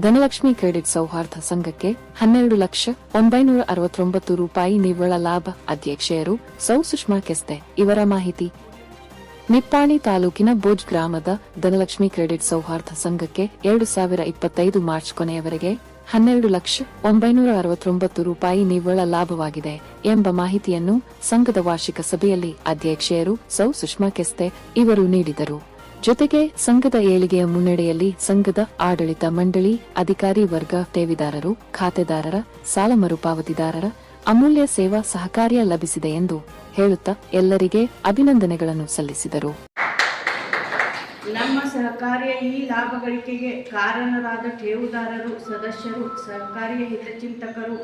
Dhanalakshmi credit ಸೌಹಾರ್ದ ಸಂಘಕ್ಕೆ ಹನ್ನೆರಡು ಲಕ್ಷ ಒಂಬೈನೂರ ಅರವತ್ತೊಂಬತ್ತು ರೂಪಾಯಿ ನಿವ್ವಳ ಲಾಭ. ಅಧ್ಯಕ್ಷೆಯರು ಸೌ ಸುಷ್ಮಾ ಕೆಸ್ತೆ. ಇವರ ಮಾಹಿತಿ. ನಿಪ್ಪಾಣಿ ತಾಲೂಕಿನ ಬೋಜ್ ಗ್ರಾಮದ ಧನಲಕ್ಷ್ಮಿ ಕ್ರೆಡಿಟ್ ಸೌಹಾರ್ದ ಸಂಘಕ್ಕೆ ಎರಡು ಸಾವಿರ ಇಪ್ಪತ್ತೈದು ಮಾರ್ಚ್ ಕೊನೆಯವರೆಗೆ ಹನ್ನೆರಡು ಲಕ್ಷ ಒಂಬೈನೂರ ಅರವತ್ತೊಂಬತ್ತು ರೂಪಾಯಿ ನಿವ್ವಳ ಲಾಭವಾಗಿದೆ ಎಂಬ ಮಾಹಿತಿಯನ್ನು ಸಂಘದ ವಾರ್ಷಿಕ ಸಭೆಯಲ್ಲಿ ಅಧ್ಯಕ್ಷೆಯರು ಸೌ ಸುಷ್ಮಾ ಕೆಸ್ತೆ ಇವರು ನೀಡಿದರು. ಜೊತೆಗೆ ಸಂಘದ ಏಳಿಗೆಯ ಮುನ್ನಡೆಯಲ್ಲಿ ಸಂಘದ ಆಡಳಿತ ಮಂಡಳಿ ಅಧಿಕಾರಿ ವರ್ಗ ಠೇವಿದಾರರು ಖಾತೆದಾರರ, ಸಾಲ ಮರುಪಾವತಿದಾರರ ಅಮೂಲ್ಯ ಸೇವಾ ಸಹಕಾರ್ಯ ಲಭಿಸಿದೆ ಎಂದು ಹೇಳುತ್ತಾ ಎಲ್ಲರಿಗೆ ಅಭಿನಂದನೆಗಳನ್ನು ಸಲ್ಲಿಸಿದರು. ನಮ್ಮ ಸಹಕಾರಿಯ ಈ ಲಾಭ ಗಳಿಕೆಗೆ ಕಾರಣರಾದ ಠೇವುದಾರರು ಸದಸ್ಯರು, ಸಹಕಾರಿಯ ಹಿತಚಿಂತಕರು.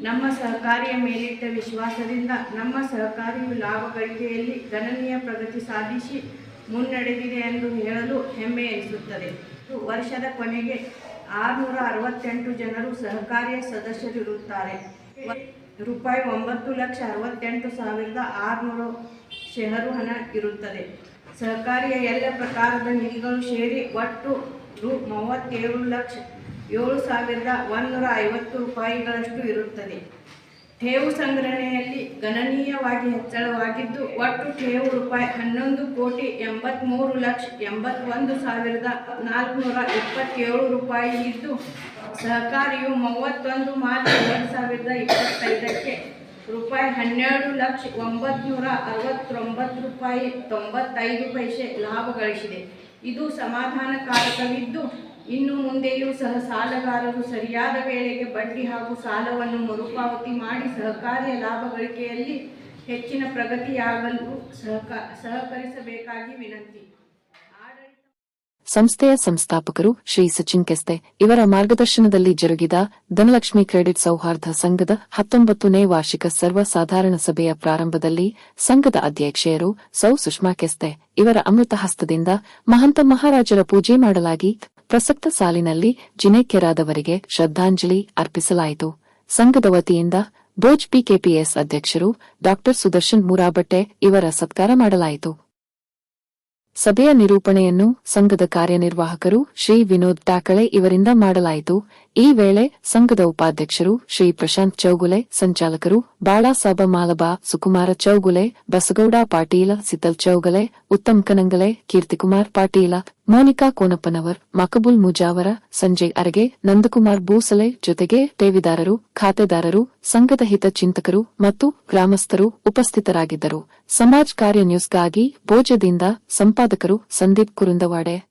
ನಮ್ಮ ಸಹಕಾರಿಯ ಮೇಲಿಟ್ಟ ವಿಶ್ವಾಸದಿಂದ ನಮ್ಮ ಸಹಕಾರಿಯು ಲಾಭ ಗಳಿಕೆಯಲ್ಲಿ ಗಣನೀಯ ಪ್ರಗತಿ ಸಾಧಿಸಿ ಮುನ್ನಡೆದಿದೆ ಎಂದು ಹೇಳಲು ಹೆಮ್ಮೆ ಎನಿಸುತ್ತದೆ. ವರ್ಷದ ಕೊನೆಗೆ ಆರುನೂರ ಅರವತ್ತೆಂಟು ಜನರು ಸಹಕಾರಿಯ ಸದಸ್ಯರಿರುತ್ತಾರೆ. ರೂಪಾಯಿ ಒಂಬತ್ತು ಲಕ್ಷ ಅರವತ್ತೆಂಟು ಸಾವಿರದ ಆರುನೂರು ಶೇರು ಹಣ ಇರುತ್ತದೆ. ಸಹಕಾರಿಯ ಎಲ್ಲ ಪ್ರಕಾರದ ನಿಧಿಗಳು ಸೇರಿ ಒಟ್ಟು ರು ಮೂವತ್ತೇಳು ಲಕ್ಷ ಏಳು ಸಾವಿರದ ಒಂದೂರ ಐವತ್ತು ರೂಪಾಯಿಗಳಷ್ಟು ಇರುತ್ತದೆ. ಠೇವು ಸಂಗ್ರಹಣೆಯಲ್ಲಿ ಗಣನೀಯವಾಗಿ ಹೆಚ್ಚಳವಾಗಿದ್ದು, ಒಟ್ಟು ಠೇವು ರೂಪಾಯಿ ಹನ್ನೊಂದು ಕೋಟಿ ಎಂಬತ್ತ್ಮೂರು ಲಕ್ಷ ಎಂಬತ್ತೊಂದು ಸಾವಿರದ ನಾಲ್ಕುನೂರ ಇಪ್ಪತ್ತೇಳು ರೂಪಾಯಿ ಇದ್ದು, ಸಹಕಾರಿಯು ಮೂವತ್ತೊಂದು ಮಾರ್ಚ್ ಎರಡು ಸಾವಿರದ ಇಪ್ಪತ್ತೈದಕ್ಕೆ ರೂಪಾಯಿ ಹನ್ನೆರಡು ಲಕ್ಷ ಒಂಬತ್ನೂರ ಅರವತ್ತೊಂಬತ್ತು ರೂಪಾಯಿ ತೊಂಬತ್ತೈದು ಪೈಸೆ ಲಾಭ ಗಳಿಸಿದೆ. ಇದು ಸಮಾಧಾನಕಾರಕವಿದ್ದು ಇನ್ನು ಮುಂದೆಯೂ ಸಹ ಸಾಲಗಾರರು ಸರಿಯಾದ ವೇಳೆಗೆ ಬಡ್ಡಿ ಹಾಗೂ ಸಾಲವನ್ನು ಮರುಪಾವತಿ ಮಾಡಿ ಸಹಕಾರಿಯ ಲಾಭ ಗಳಿಕೆಯಲ್ಲಿ ಹೆಚ್ಚಿನ ಪ್ರಗತಿಯಾಗಲು ಸಹಕ, ಸಹಕರಿಸಬೇಕಾಗಿ ವಿನಂತಿ. ಸಂಸ್ಥೆಯ ಸಂಸ್ಥಾಪಕರು ಶ್ರೀ ಸಚಿನ್ ಕೆಸ್ತೆ ಇವರ ಮಾರ್ಗದರ್ಶನದಲ್ಲಿ ಜರುಗಿದ ಧನಲಕ್ಷ್ಮಿ ಕ್ರೆಡಿಟ್ ಸೌಹಾರ್ದ ಸಂಘದ ಹತ್ತೊಂಬತ್ತನೇ ವಾರ್ಷಿಕ ಸರ್ವಸಾಧಾರಣ ಸಭೆಯ ಪ್ರಾರಂಭದಲ್ಲಿ ಸಂಘದ ಅಧ್ಯಕ್ಷೆಯರು ಸೌ ಸುಷ್ಮಾ ಕೆಸ್ತೆ ಇವರ ಅಮೃತ ಹಸ್ತದಿಂದ ಮಹಂತ ಮಹಾರಾಜರ ಪೂಜೆ ಮಾಡಲಾಗಿ ಪ್ರಸಕ್ತ ಸಾಲಿನಲ್ಲಿ ಜಿನೇಕ್ಯರಾದವರಿಗೆ ಶ್ರದ್ಧಾಂಜಲಿ ಅರ್ಪಿಸಲಾಯಿತು. ಸಂಘದ ವತಿಯಿಂದ ಬೋಜ್ ಪಿಕೆಪಿಎಸ್ ಅಧ್ಯಕ್ಷರು ಡಾ. ಸುದರ್ಶನ್ ಮುರಾಬಟ್ಟೆ ಇವರ ಸತ್ಕಾರ ಮಾಡಲಾಯಿತು. ಸಭೆಯ ನಿರೂಪಣೆಯನ್ನು ಸಂಘದ ಕಾರ್ಯನಿರ್ವಾಹಕರು ಶ್ರೀ ವಿನೋದ್ ಟಾಕಳೆ ಇವರಿಂದ ಮಾಡಲಾಯಿತು. ಈ ವೇಳೆ ಸಂಘದ ಉಪಾಧ್ಯಕ್ಷರು ಶ್ರೀ ಪ್ರಶಾಂತ್ ಚೌಗುಲೆ, ಸಂಚಾಲಕರು ಬಾಳಾಸಾಬ ಮಾಲಬಾ, ಸುಕುಮಾರ ಚೌಗುಲೆ, ಬಸಗೌಡ ಪಾಟೀಲ ಸಿತಲ್ ಚೌಗಲೆ, ಉತ್ತಮ್ ಕನಂಗಲೆ, ಕೀರ್ತಿಕುಮಾರ್ ಪಾಟೀಲ, ಮೋನಿಕಾ ಕೋನಪ್ಪನವರ್, ಮಕಬುಲ್ ಮುಜಾವರ, ಸಂಜಯ್ ಅರಗೆ, ನಂದಕುಮಾರ್ ಬೂಸಲೆ ಜೊತೆಗೆ ಠೇವಿದಾರರು, ಖಾತೆದಾರರು, ಸಂಘದ ಹಿತ ಚಿಂತಕರು ಮತ್ತು ಗ್ರಾಮಸ್ಥರು ಉಪಸ್ಥಿತರಾಗಿದ್ದರು. ಸಮಾಜ್ ಕಾರ್ಯ ನ್ಯೂಸ್ಗಾಗಿ ಭೋಜದಿಂದ ಸಂಪಾದಕರು ಸಂದೀಪ್ ಕುರುಂದವಾಡೆ.